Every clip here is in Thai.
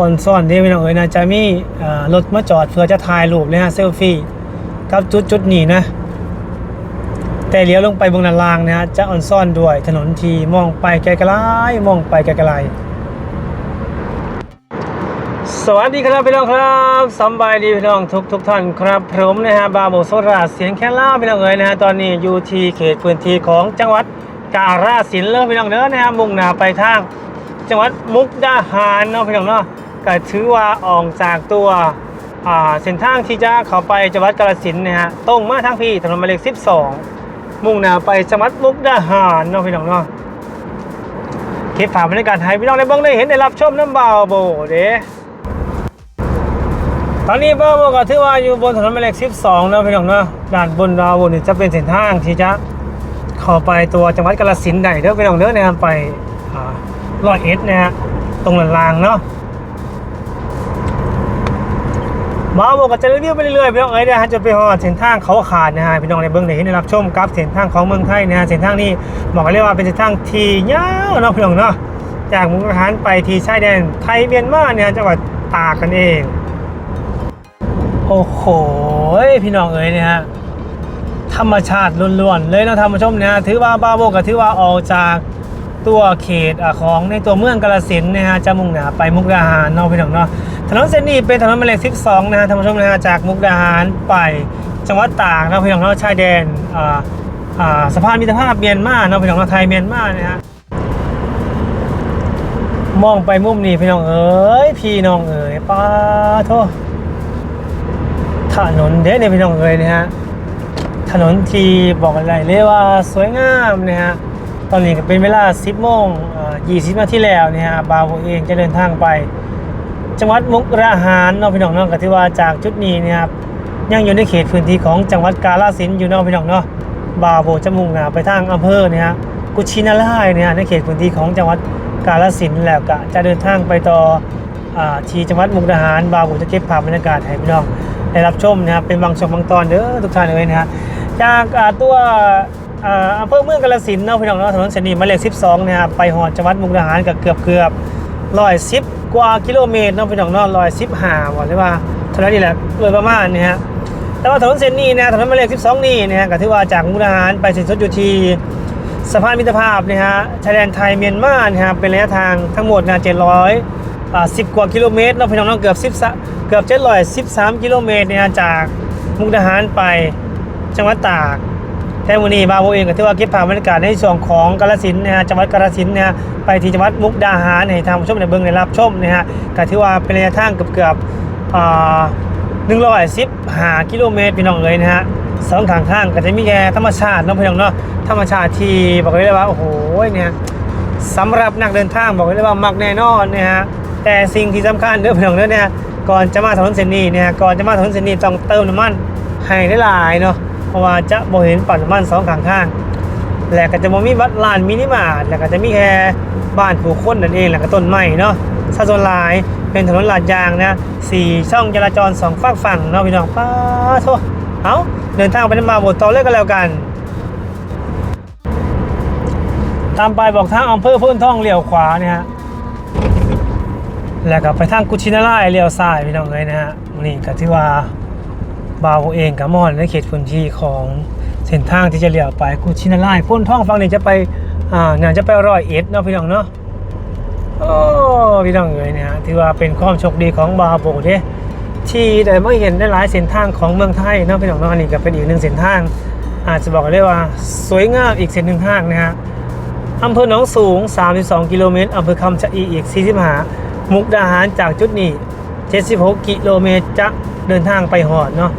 ออนซ่อนเด้พี่น้องเอ้ยนะจะมีรถมาจอดเพื่อจะถ่ายรูปเลยฮะเซลฟี่กับจุดจุดนี้นะ แต่เลี้ยวลงไปบนด้านล่างนะฮะจะออนซ่อนด้วยถนนทีมองไปไกลๆมองไปไกลๆสวัสดีครับพี่น้องครับสบายดีพี่น้องทุกทุกท่านครับผมนะฮะบาโบโซราเสียงแค่ล่าพี่น้องเอ๋ยนะฮะตอนนี้อยู่ที่เขตพื้นที่ของจังหวัดกาฬสินธุ์เลยพี่น้องเด้อนะฮะมุ่งหน้าไปทางจังหวัดมุกดาหารเนาะพี่น้องเนาะ ก็ถือว่าออกจากตัวเส้นทางที่จะเข้าไปจังหวัดกาฬสินธุ์นะฮะตรงมาทางพี่ถนนหมายเลข 12 มุ่งหน้าไปจังหวัดมุกดาหารเนาะพี่น้องเนาะคลิปฝากบรรยากาศให้พี่น้องได้เบิ่งได้เห็นได้รับชมน้ำเบาโบเด้ตอนนี้เบาโบก็ถือว่าอยู่บนถนนหมายเลข 12เนาะพี่น้องเนาะด้านบนดาวบนนี่จะเป็นเส้นทางที่จะเข้าไปตัวจังหวัดกาฬสินธุ์ได้เด้อพี่น้องเด้อนะครับไปร้อยเอ็ดนะฮะตรงหลังรางเนาะ มาบอกก็จะรีวิวไปเรื่อยๆพี่น้องเอ้ยนะฮะจะไปหอดเส้นทางเขาขาดนะฮะพี่น้องในเบื้องไหนที่ได้รับชมกับเส้นทางของเมืองไทยนะฮะเส้นทางนี้บอกกันเรียกว่าเป็นเส้นทางที่ยาวเนาะพี่น้องเนาะจากมุกดาหารไปที่ชายแดนไทยเมียนมาเนี่ยจังหวัดตากกันเองโอ้โหพี่น้องเอ้ยเนี่ยฮะธรรมชาติล้วนๆเลยนะท่านผู้ชมเนี่ยถือว่าบาโบก็ถือว่าออกจาก ตัวเขตของในตัวเมืองกาฬสินนะฮะจะมุ่งหน้าไปมุกดาหารนาะพี่น้องเนาะถนนเส้นนี้เป็นถนนหมายเลข12นะฮะท่านผู้ชมนะฮะจากมุกดาหารไปจังหวัดตากนะพี่น้องเนาะชายแดนอ่าอ่าสะพานมิตรภาพเมียนมานาะพี่น้องเนาะไทยเมียนมานะฮะมองไปมุมนี้พี่น้องเอ๋ยพี่น้องเอ๋ยป้าโทษถนนเด้เนี่ยพี่น้องเอ๋ยนะฮะถนนที่บอกอะไรเรียกว่าสวยงามนะฮะ ตอนนี้ก็เป็นเวลา 10โมงอ่า20นาทีแล้วเนี่ยฮะบาวเองจะเดินทางไป จังหวัดมุกดาหารนาะพี่น้องเนาะก็ถือว่าจากจุดนี้เนยครับยังอยู่ในเขตพื้นที่ของจังหวัดกาฬสินธุ์อยู่นาะพี่น้องเนาะบาวโบจะมุ่งหน้าไปทางอำเภอเนี่ยฮะกุชินาร่ายเนี่ยในเขตพื้นที่ของจังหวัดกาฬสินธุ์แล้วก็จะเดินทางไปต่ออที่จังหวัดมุกดาหารบาวโบจะเก็บภาพบรรยากาศให้พี่น้องได้รับชมนะครับเป็นบางช่วงบางตอนเด้อทุกท่านเลยนะฮะจากตัว อำเภอเมืองกาฬสินธุ์เนาะพี่น้องเนาะถนนเส้นนี้หมายเลข12เนี่ยครับไปหอดจังหวัดมุกดาหารก็เกือบเกือบร้อยสิบกว่ากิโลเมตรเนาะพี่น้องเนาะร้อยสิบห้าบอกเลยว่าเท่านั้นนี่แหละโดยประมาณนี่ฮะแต่ว่าถนนเส้นนี้นะถนนหมายเลข12 นี่นะฮะก็ถือว่าจากมุกดาหารไปสินสุดอยู่ที่สะพานมิตรภาพเนี่ยฮะชายแดนไทยเมียนมาเนี่ยฮะเป็นระยะทางทั้งหมดนะ700อ่า10 กว่ากิโลเมตรเนาะพี่น้องเนาะเกือบ10เกือบ713กิโลเมตรเนี่ยฮะจากมุกดาหารไปจังหวัดตาก แต่วันนี้บาโบเองก็ถือว่าเก็บภาพบรรยากาศในส่วนของกาฬสินนะฮะจังหวัดกาฬสินนะฮะไปที่จังหวัดมุกดาหารให้ทางผู้ชมในเบื้องได้รับชมนะฮะก็ถือว่าเป็นระยะทางเกือบเกือบๆอ่าหนึ่งร้อยสิบห้ากิโลเมตรพี่น้องเลยนะฮะสองทางทางก็จะมีแค่ธรรมชาติเนาะพี่น้องเนาะธรรมชาติที่บอกเลยว่าโอ้โหเนี่ยสำหรับนักเดินทางบอกเลยว่ามักแน่นอนนะฮะแต่สิ่งที่สำคัญเด้อพี่น้องเด้อเนี่ยก่อนจะมาถนนเส้นนี้เนี่ยก่อนจะมาถนนเส้นนี้ต้องเติมน้ำมันให้ได้หลายเนาะ เพราะว่าจะบ่เห็นปั๊มน้ำมันสองข้างทางและก็จะบ่มีบัตรลานมินิมาร์ทแล้วก็จะมีแค่บ้านผู้คนนั่นเองแล้วก็ต้นไม้เนาะซาโซนลายเป็นถนนลาดยางนะสี่ช่องจราจรสองฝากฝั่งเนาะพี่น้องป้าโทเอาเดินทางไปนมาบทต่อเลยกันแล้วกัน ตามไปบอกทางอำเภอพุ่นท่องเลี้ยวขวาเนี่ยฮะแล้วก็ไปทางกุชินาร่ายเลี้ยวซ้ายพี่น้องเลยนะฮะนี่ก็ที่ว่า บาวเองกับมอนในเขตพื้นที่ของเส้นทางที่จะเลี้ยวไปกุชินาร่พ้นท่องฟังนี่จะไปอ่าเนี่ยจะไปร้อยเอ็ดเนาะพี่น้องเนาะโอ้พี่น้องเลยเนี่ยฮะถือว่าเป็นความโชคดีของบาโบเด้ที่ได้มาเห็นได้หลายเส้นทางของเมืองไทยเนาะพี่น้องเนาะนนี้ก็เป็นอีกหนึ่งเส้นทาง อาจจะบอกได้ว่าสวยงามอีกเส้นหนึ่งทางนะฮะอำเภอหนองสูง 32 กิโลเมตรอำเภอคำชะอีอีก 45 มุกดาหารจากจุดนี้ 76 กิโลเมตรจะเดินทางไปหอดเนาะ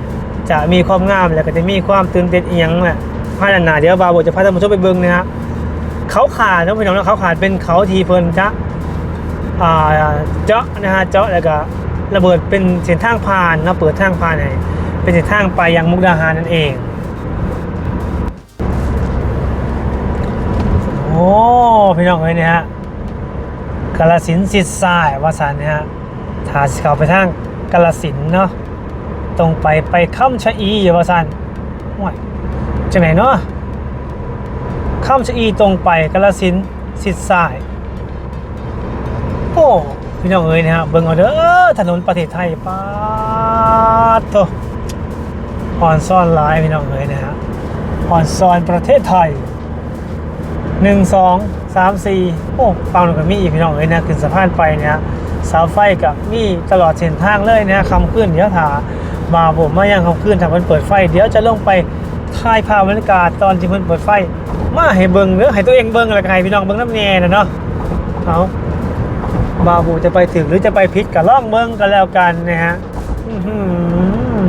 จะมีความงามแล้วก็จะมีความตื่นเต้นเอียงแหละภายในหนาเดี๋ยวบาโบจะพาท่านผู้ชมไปเบิ่งนะครับเขาขาดเนาะพี่น้องนะเขาขาดเป็นเขาทีเพิ่นจะอ่าเจาะนะฮะเจาะแล้วก็ระเบิดเป็นเส้นทางผ่านนะเปิดทางผ่านให้เป็นเส้นทางไปยังมุกดาหารนั่นเองโอ้พี่น้องเอ้ยนี่ยฮะกาลสินสิทธิ์ทรายวาสันนี่ยฮะถาสิเขาไปทางกาลสินเนาะ ตรงไปไปค่ำชะอีอย่าว่าสันห่วยจังไหนเนาะค่ำชะอีตรงไปกาลสินสิทธิ์สาย โอ้พี่น้องเอ๋ยนะฮะเบิ่งเอาเด้อถนนประเทศไทยป้าดโตอ่อนซ่อนหลายพี่น้องเอ๋ยนะฮะอ่อนซ่อนประเทศไทยหนึ่งสองสามสี่โอ้ฟังหนูกับมีอีกพี่น้องเอ๋ยนะขึ้นสะพานไปเนี่ยเสาไฟกับมีตลอดเส้นทางเลยนะคำขึ้นเดี๋ยวถา มาผมมายังคำขึ้นถ้ามันเปิดไฟ เดี๋ยวจะลงไปถ่ายภาพบรรยากาศตอนที่มันเปิดไฟ มาให้เบิ่งเด้อให้ตัวเองเบิ่งแล้วก็ให้พี่น้องเบิ่งน้ำแน่นะเนาะเอาบาบูจะไปถึงหรือจะไปพิษกับล่องเมืองกันแล้วกันนะฮะอื้อหือ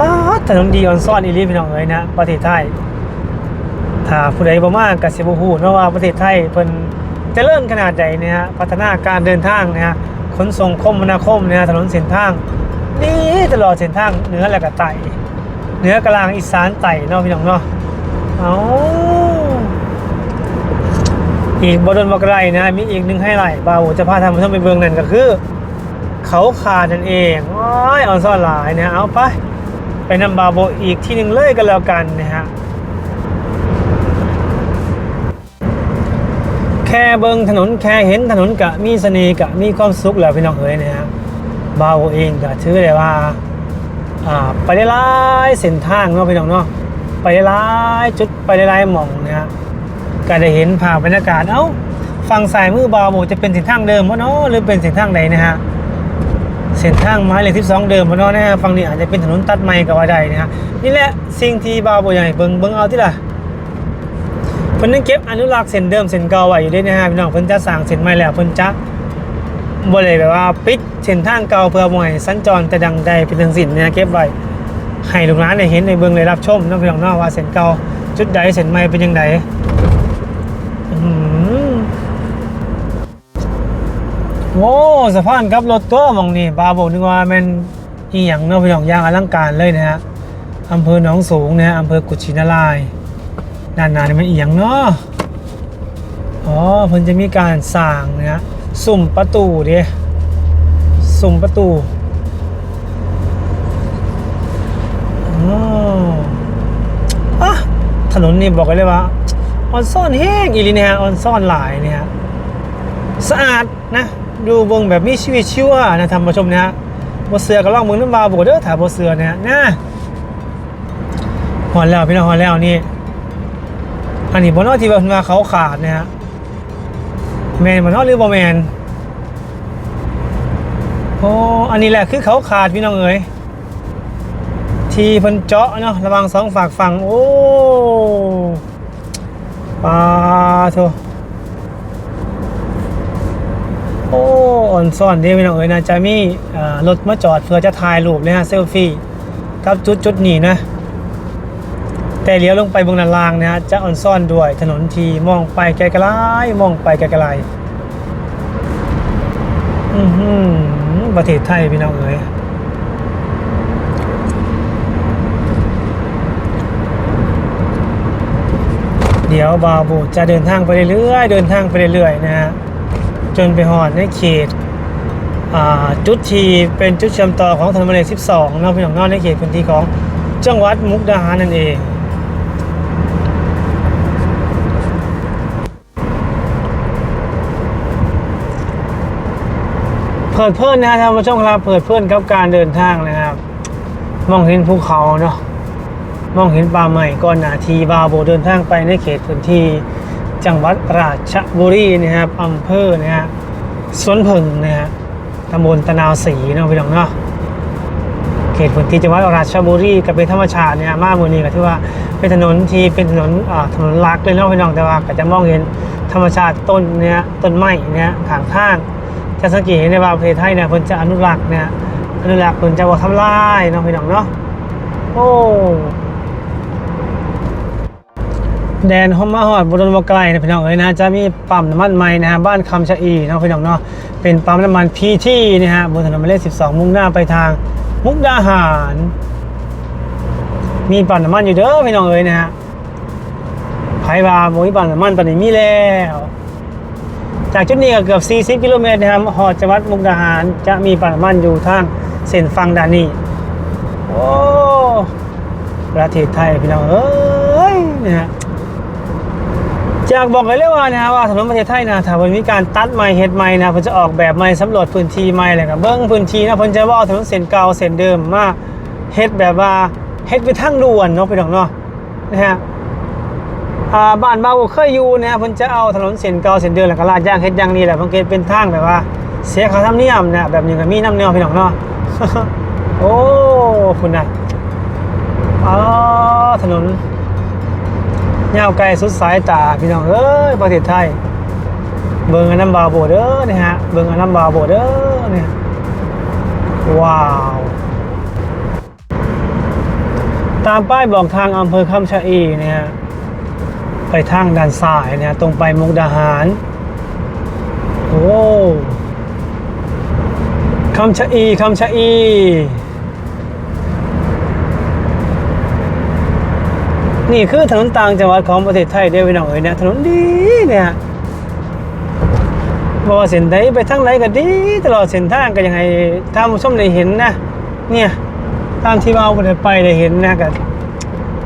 ป๊าถนนดีออนซ่อนอีลีพี่น้องเอ้ยนะประเทศไทย ถ้าผู้ใดบ่มากกับสิบฮูเนาะว่าประเทศไทยเพิ่นจะเริ่มขนาดใดเนี่ยฮะพัฒนาการเดินทางนะฮะ นส่งคมนาคมเนี่ยฮะถนนเส้นทางนี่ตลอดเส้นทางเหนือและก็ใต้เหนือกลางอีสานใต้เนาะพี่น้องเนาะเอาอีกบดนบกไรนะมีอีกหนึ่งให้ไหลท์บาวจะพาทำท่านไปเบืองนั่นก็คือ เขาขาดนั่นเองว้ายเอาซ่อนหลายนะเอาไปไปนำบาโบอีกที่หนึ่งเลยกันแล้วกันนะฮะ แค่เบิงถนนแค่เห็นถนนกะมีเสน่ห์กะมีความสุขแล้วพี่น้องเอ๋ยนะฮะบาโบเองก็ถือได้ว่าอ่าไปได้หลายเส้นทางเนาะพี่น้องเนาะไปได้หลายจุดไปได้หลายหม่องนะฮะก็ได้เห็นภาพบรรยากาศเอ้าฝั่งซ้ายมือบาโบจะเป็นเส้นทางเดิมวะเนาะหรือเป็นเส้นทางใดนะฮะเส้นทางไม้เลขที่สองเดิมวะเนาะนะฮะฝั่งนี้อาจจะเป็นถนนตัดใหม่ก็ว่าได้นะฮะนี่แหละสิ่งที่บาโบอยากให้เบิ่งเบิ่งเอาที่ล่ะ เพิ่นยังเก็บอนุรักษ์เส้นเดิมเส้นเก่าไว้อยู่ด้วยนะฮะพี่น้องเพิ่นจะสร้างเส้นใหม่แล้วเพิ่นจะบ่ได้แบบว่าปิดเส้นทางเก่าเพื่อบ่ให้สัญจรแต่ดังใดเป็นทั้งสิ้นนะเก็บไว้ให้ลูกหลานได้เห็นได้เบิ่งได้รับชมเนาะพี่น้องเนาะว่าเส้นเก่าจุดใดเส้นใหม่เป็นจังไดอื้อหือโอ้สะพานกับรถตัวมองนี่บาบอกนึกว่ามันอีหยังเนาะพี่น้องอย่างอลังการเลยนะฮะอำเภอหนองสูงนะฮะอำเภอกุชินารายณ์ ด้านหน้านี่มันอียงเนาะอ๋อเพิ่นจะมีการสร้างนะสุ่มประตูเด้สุ่มประตูอ๋ออะถนนนี่บอกเลยว่าออนซ่อนแห้งอีลีเนี่ยฮะออนซ่อนหลายเนี่ยฮะสะอาดนะดูเบิงแบบมีชีวิตชีวานะท่านผู้ชมนะฮะบ่เสือก็ล่องเบิ่งน้ำบาบ่เด้อถ้าบ่เสือเนี่ยนะฮอนแล้วพี่น้องฮอนแล้วนี่ อันนี้บ่เนอที่ว่าเพิ่นว่าเขาขาดนะฮะแมนบ่เนอหรือบ่แมนโอ้อันนี้แหละคือเขาขาดพี่น้องเอ๋ยทีเพิ่นเจาะเนาะระวังสองฝากฝั่งโอ้ปลาโถโอ้อ่อนซ่อนเดีพี่น้องเอ๋ยนะจะมีอ่ารถมาจอดเพื่อจะถ่ายรูปเลยฮะเซลฟี่กับจุดจุดนี้นะ แต่เลี้ยวลงไปบนนันลางนะฮะจะอ่อนซ่อนด้วยถนนทีมองไปไกลๆมองไปไกลๆอือหือประเทศไทยพี่น้องเอ๋ยเดี๋ยวบาบูจะเดินทางไปเรื่อยๆเดินทางไปเรื่อยๆนะฮะจนไปหอดในเขตจุดทีเป็นจุดเชื่อมต่อของถนนหมายเลข12เนาะพี่น้องเนอกในเขตพื้นที่ของจังหวัดมุกดาหารนั่นเอง เปิดเพลินนะท่านผู้ชมครับเปิดเพลินกับการเดินทางนะครับ มองเห็นภูเขาเนาะมองเห็นป่าใหม่ก่อนหนาทีบาโบเดินทางไปในเขตพื้นที่จังหวัดราชบุรีนะครับอำเภอนะฮะสวนผึ่งนะฮะตำบลตะนาวศรีเนาะพี่น้องเนาะเขตพื้นที่จังหวัดราชบุรีกับเป็นธรรมชาติเนี่ยมากมือนี้ก็ถือว่าเป็นถนนที่เป็นถนนอ่าถนนลักเลยเนาะพี่น้องแต่ว่าก็จะมองเห็นธรรมชาติต้นเนี่ยต้นไม้เนี่ยทางทาง จะสังเกตเห็นได้ว่าประเทศไทยเนี่ยเพิ่นจะอนุรักษ์เนี่ยอนุรักษ์เพิ่นจะบ่ทำลายเนาะพี่น้องเนาะโอ้แดนฮอมมาฮอดบรนบไกลนะพี่น้องเอ้ยนะจะมีปั๊มน้ำมันใหม่นะฮะบ้านคำชะอีเนาะพี่น้องเนาะเป็นปั๊มน้ำมันพีทีนะฮะบนถนนหมายเลข12 มุ่งหน้าไปทางมุกดาหาร มีปั๊มน้ำมันอยู่เด้อพี่น้องเอ้ยนะฮะไผว่าบ่มีปั๊มน้ำมันตอนนี้มีแล้ว จากจุดนี้ก็เกือบ 40 กิโลเมตรนะครับฮอดจังหวัดมุกดาหารจะมีปั๊มน้ำมันอยู่ทางเส้นฝั่งดานีโอ้ประเทศไทยพี่น้องเอ้ยนะฮะอยากบอกเลยว่านะว่าถนนประเทศไทยนะถ้ามันมีการตัดใหม่เฮ็ดใหม่นะเพิ่นจะออกแบบใหม่สำรวจพื้นที่ใหม่เลยครับเบิ่งพื้นที่นะเพิ่นจะว่าเอาถนนเส้นเก่าเส้นเดิมมาเฮ็ดแบบว่าเฮ็ดไปทางด่วนเนาะพี่น้องเนาะนะฮะ บ้านเบาเคยอยู่นะฮะเพิ่นจะเอาถนนเส้นเก่าเส้นเดิมแล้วก็ลาดยางเฮ็ดย่างนี้แหละเพิ่นเฮ็เป็นทางแบบว่า เสียค่าธรรมเนียมนะแบบนี้ก็มีน้ำเนียวพี่น้องเนาะโอ้คุณน่ะอ๋อถนนยาวไกลสุดสายตาพี่น้องเอ้ยประเทศไทย เบิ่งอันน้ำบาโบเด้อนี่ฮะเบิ่งอันน้ำบาโบเด้อเนี่ยว้าว ตามป้ายบอกทางอำเภอคำชะอีเนี่ย ไปทางด้านซ้ายเนี่ยตรงไปมุกดาหาร โอ้คำชะอีคำชะอีนี่คือถนนต่างจังหวัดของประเทศไทยเด้อพี่น้องเอ้ยเนี่ยถนนดีเนี่ยบอกว่าเส้นใดไปทางไหนก็ดี ตลอดเส้นทางก็ยังไงท่านผู้ชมได้เห็นนะ เนี่ยตามที่เราไปได้เห็นนะก็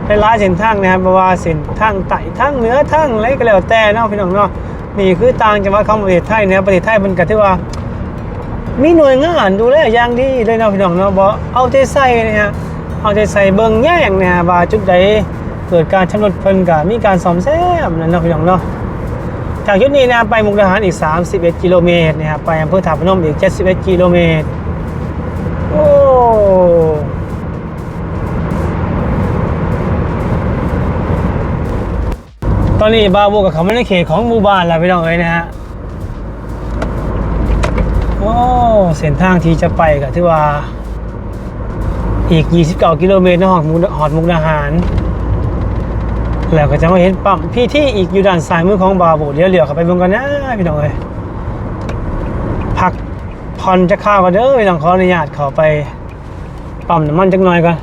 ได้ร้าเส้นทางนะครับเพราะว่าเส้นทางไต่ทางเหนือทางอะไรก็แล้วแต่เนาะพี่น้องเนาะนี่คือต่างจังหวัดของประเทศไทยนี่ยประเทศไทยมันก็ถือว่า มีหน่วยงานดูแลอย่างดีเลยเนาะพี่น้องเนาะบ่เอาใจใส่นะฮะเอาใจใส่เบิ่งแย่งเนี่ยว่าจุดใดเกิดการชำรุดเพิ่นก็มีการซ่อมแซมนั่นเนาะพี่น้องเนาะจากจุดนี้นะไปมุกดาหารอีก 31 กิโลเมตรนะครับไปอำเภอถาพนมอีก 71 กิโลเมตรโอ้ อนนี้บาโบกับเขาไม่ในเขตของหมู่บ้านแล้วพี่น้องเอ้ยนะฮะโอ้เส้นทางที่จะไปก็ถือว่า อีก 29 กิโลเมตรนะหอดมุกหอดมุกดาหาร แล้วก็จะมาเห็นปั๊มพี่ที่อีกอยู่ด้านซ้ายมือของบาบูเลี้ยวเหลียวเข้าไปเบิ่งกันนะพี่น้องเอ้ยพักผ่อนจะข้าวกันเด้อพี่น้องขออนุญาตเข้าไปปั๊มน้ำมันจักหน่อยก่อน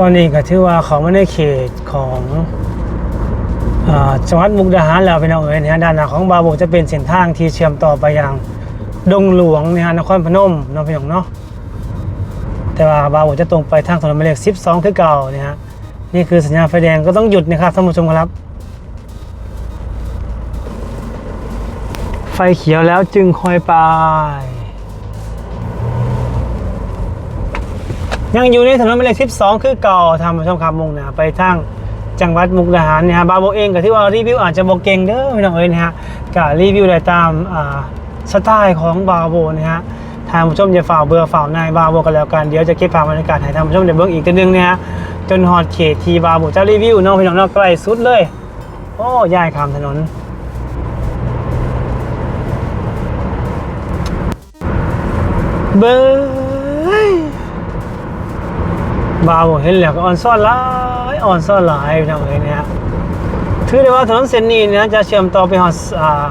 ตอนนี้ก็ถือว่าเขาไม่ได้เขตของอจังหวัดมุกดาหารแล้วพี่น้องเอ๋ยนะฮะด้านหน้าของบาโบจะเป็นเส้นทางที่เชื่อมต่อไปยังดงหลวงนะฮะนครพนมน้องพี่น้องเนาะแต่ว่าบาโบจะตรงไปทางถนนหมายเลข12คือเก่านะฮะนี่คือสัญญาณไฟแดงก็ต้องหยุดนะครับท่านผู้ชมครับ ไฟเขียวแล้วจึงคอยไป ยังอยู่ในถนนหมายเลข12 คือเก่าทำช่องคำมุ่งหน้าไปทางจังหวัดมุกดาหารนี่ยฮะบาโบเองก็ที่ว่ารีวิวอาจจะบอกเก่งเด้อพี่น้องเอ้ยนะฮะก็รีวิวได้ตามอ่าสไตล์ของบาโบนะฮะทางผู้ชมจะฝ่าเบื่อฝ่านายบาโบกันแล้วกันเดี๋ยวจะเก็บภาพบรรยากาศให้ทานผู้ชมได้เบิ่งอีกตัวนึงนี่ยฮะจนฮอดเขตทีบาโบจะรีวิวน้องพี่น้องนาะใกล้สุดเลยโอ้ย่ายข้ามถนนเบ้ย บาวเห็นแล้วก็อ่อนซ่อนหลายอ่อนซ่อนหลายพี่น้องเอ้ยเนี่ยถือได้ว่าถนนเส้นนี้นะจะเชื่อมต่อไปหอดอ่า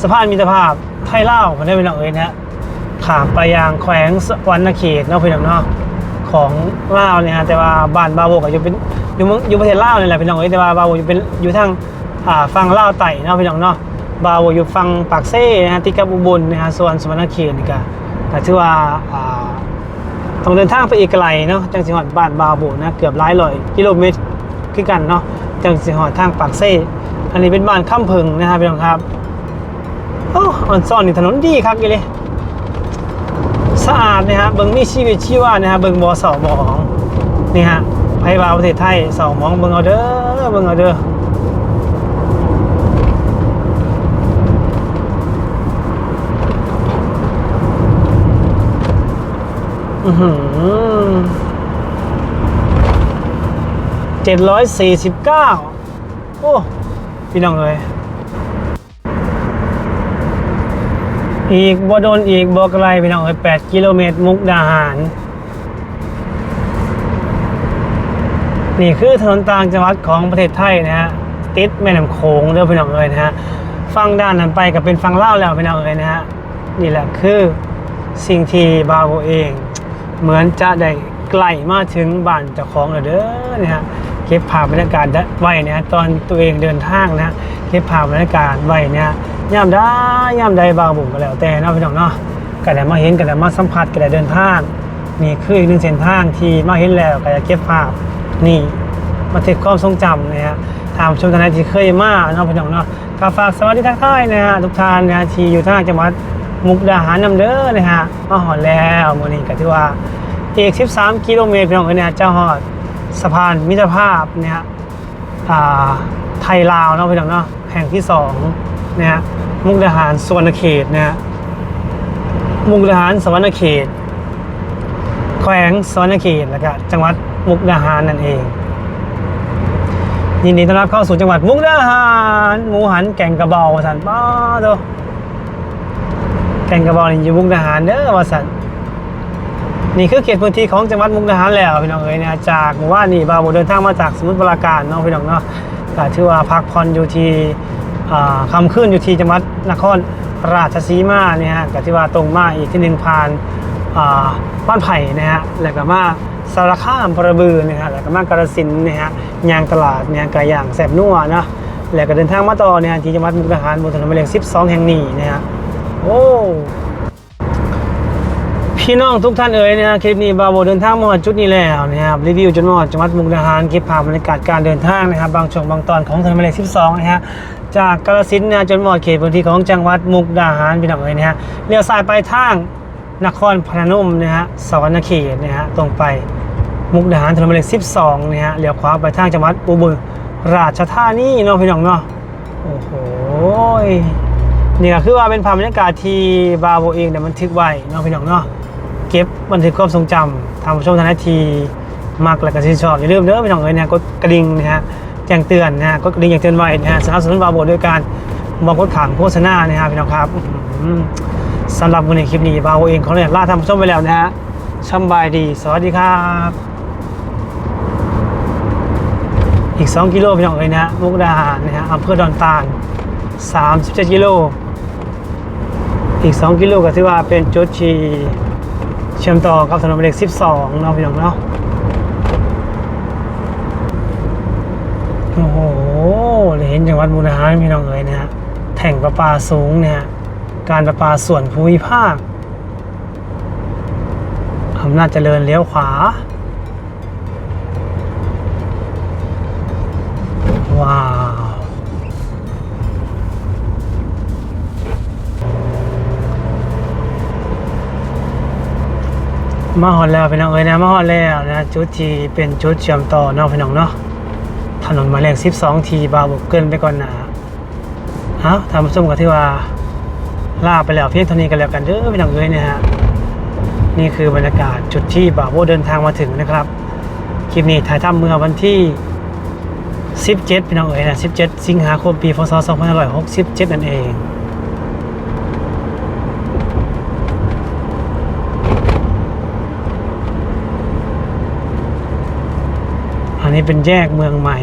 สะพานมิตรภาพไทยลาวมาได้พี่น้องเอ้ยนะฮะข้ามไปยังแขวงสวรรณเขตเนาะพี่น้องเนาะของลาวเนี่ยฮะแต่ว่าบ้านบาวก็อยู่เป็นอยู่เมืองอยู่ประเทศลาวนี่แหละพี่น้องเอ้ยแต่ว่าบาวอยู่เป็นอยู่ทางอ่าฝั่งลาวไต่เนาะพี่น้องเนาะบาวอยู่ฝั่งปากเซ่นะฮะติดกับอุบลนะฮะส่วนสวรรณเขตนี่ก็ก็ถือว่าอ่า ต้องเดินทางไปอีกไกลเนาะจังสิหอดบ้านบาโบนะเกือบหลายร้อยกิโลเมตรคือกันเนาะจังสิหอดทางปากเซ่อันนี้เป็นบ้านข้ามพึงนะครับพี่น้องครับโอ้ออนซ่อนนี่ถนนดีครับกี่เลยสะอาดนะฮะเบิงมีชีวิตชีวานะฮะเบิงบอสาหมองนี่ฮะไพบาวประเทศไทยสาหมองเบิงเอาเด้อเบิงเอาเด้ออือหือ เจ็ดร้อยสี่สิบเก้าโอ้ พี่น้องเลยอีกบ่โดนอีกบ่ไกลพี่น้องเอ้ย8กิโลเมตรมุกดาหาร นี่คือถนนต่างจังหวัดของประเทศไทยนะฮะ ติดแม่น้ำโขงเด้อพี่น้องเอ้ยนะฮะฝั่งด้านนั้นไปก็เป็นฝั่งลาแล้วพี่น้องเอ้ยนะฮะ นี่แหละคือสิ่งที่บาโบเอง เหมือนจะได้ใกล้มาถึงบ้านเจ้าของแล้วเด้อนะฮะเก็บภาพบรรยากาศไว้นะตอนตัวเองเดินทางนะเก็บภาพบรรยากาศไว้เนี่ยย่ามได้ย่ามใดบางบุ่มก็แล้วแต่เนาะพี่น้องเนาะก็ได้มาเห็นก็ได้มาสัมผัสก็ได้เดินทางนี่คืออีกหนึ่งเส้นทางที่มาเห็นแล้วก็จะเก็บภาพนี่มาถึงความทรงจำนะฮะถามชมทางไหนที่เคยมาเนาะพี่น้องเนาะก็ฝากสวัสดีทักทายนะฮะทุกท่านนะฮะที่อยู่ทางจังหวัด มุกดาหารนำเด้อนะฮะมาหอดแล้วมื้อนี้ก็ถือว่าอีก13 กิโลเมตรพี่น้องเอ้ยเนี่ยเจ้าหอดสะพานมิตรภาพเนี่ยฮะอ่าไทยลาวเนาะพี่น้องเนาะแห่งที่สองเนี่ยฮะมุกดาหารสวรรณเขตเนี่ยฮะมุกดาหารสวรรณเขต แขวงสวรรณเขตแล้วก็จังหวัดมุกดาหารนั่นเองยินดีต้อนรับเข้าสู่จังหวัดมุกดาหารหมูหันแก่งกระบอกสันป้าโต แก่งกระบอกนี่อยู่มุกดาหารเด้อวสันนี่คือเขตพื้นที่ของจังหวัดมุกดาหารแล้วพี่น้องเอ๋ยนะจากหมู่บ้านนี่บาวเดินทางมาจากสมุทรปราการเนาะพี่น้องเนาะก็ถือว่าพักผ่อนอยู่ที่คำขึ้นอยู่ที่จังหวัดนครราชสีมาเนี่ยฮะก็ถือว่าตรงมาอีกที่หนึ่งผ่านบ้านไผ่นะฮะแล้วก็มาสารคามประบือนะฮะแล้วก็มากระสินนะฮะยางตลาดเนี่ยก็อย่างแสบนัวเนาะแล้วก็เดินทางมาต่อเนี่ยที่จังหวัดมุกดาหารบนถนนหมายเลข12 แห่งนี้นะฮะ โอ้ พี่น้องทุกท่านเอ๋ยนะคลิปนี้บาโบเดินทางมาถึงจุดนี้แล้วนะครับรีวิวจนหมดจังหวัดมุกดาหารเก็บภาพบรรยากาศการเดินทางนะครับ บางช่วงบางตอนของถนนหมายเลข12 นะฮะจากกาฬสินนะจนหมดเขตพื้นที่ของจังหวัดมุกดาหารพี่น้องเอ๋ยนะฮะเลี้ยวซ้ายไปทางนครพนมนะฮะสวรรณเขตนะฮะตรงไปมุกดาหารถนนหมายเลข12 นะฮะเลี้ยวขวาไปทางจังหวัดอุบลราชธานีเนาะพี่น้องเนาะโอ้โห นี่ก็คือว่าเป็นภาพบรรยากาศที่บาโบเองเนี่ยมันทึกไว้เนาะพี่น้องเนาะเก็บบันทึกความทรงจำทำผู้ชมทางนาทีมากและก็ชื่นชอบอย่าลืมเด้อพี่น้องเอ้ยนะกดกระดิ่งนะฮะแจ้งเตือนนะฮะกดกระดิ่งแจ้งเตือนไว้นะฮะสนับสนุนบาโบด้วยการบอกกดขังโฆษณานะฮะพี่น้องครับอื้อหือสำหรับวันในคลิปนี้บาโบเองเขาเนี่ยล่าทำผู้ชมไปแล้วนะฮะสำบายดี สวัสดีครับ อีก 2 กิโลพี่น้องเอ้ยนะฮะมุกดาหารนะฮะอำเภอดอนตาล37 กิโล อีก 2 กิโลก็ถือว่าเป็นจุดที่เชื่อมต่อกับถนนหมายเลข12เนาะพี่น้องเนาะโอ้โหเห็นจังหวัดมุกดาหารพี่น้องเอ๋ยนะฮะแท่งประปาสูงเนี่ยการประปาส่วนภูมิภาคอำนาจเจริญเลี้ยวขวา มาฮอดแล้วพี่น้องเอ้ยนะมาฮอดแล้วนะจุดที่เป็นจุดเชื่อมต่อเนาะพี่น้องเนาะถนนหมายเลข12 ทีบาบุกเกินไปก่อนหนาเอ้าทำผู้ชมก็ที่ว่าลาไปแล้วเพียงเท่านี้กันแล้วกันเด้อพี่น้องเอ้ยนะฮะนี่คือบรรยากาศจุดที่บาโบเดินทางมาถึงนะครับคลิปนี้ถ่ายทำเมื่อวันที่ 17 พี่น้องเอ๋ยนะ17 สิงหาคมปีพศ2567 นั่นเอง นี้เป็นแยกเมืองใหม่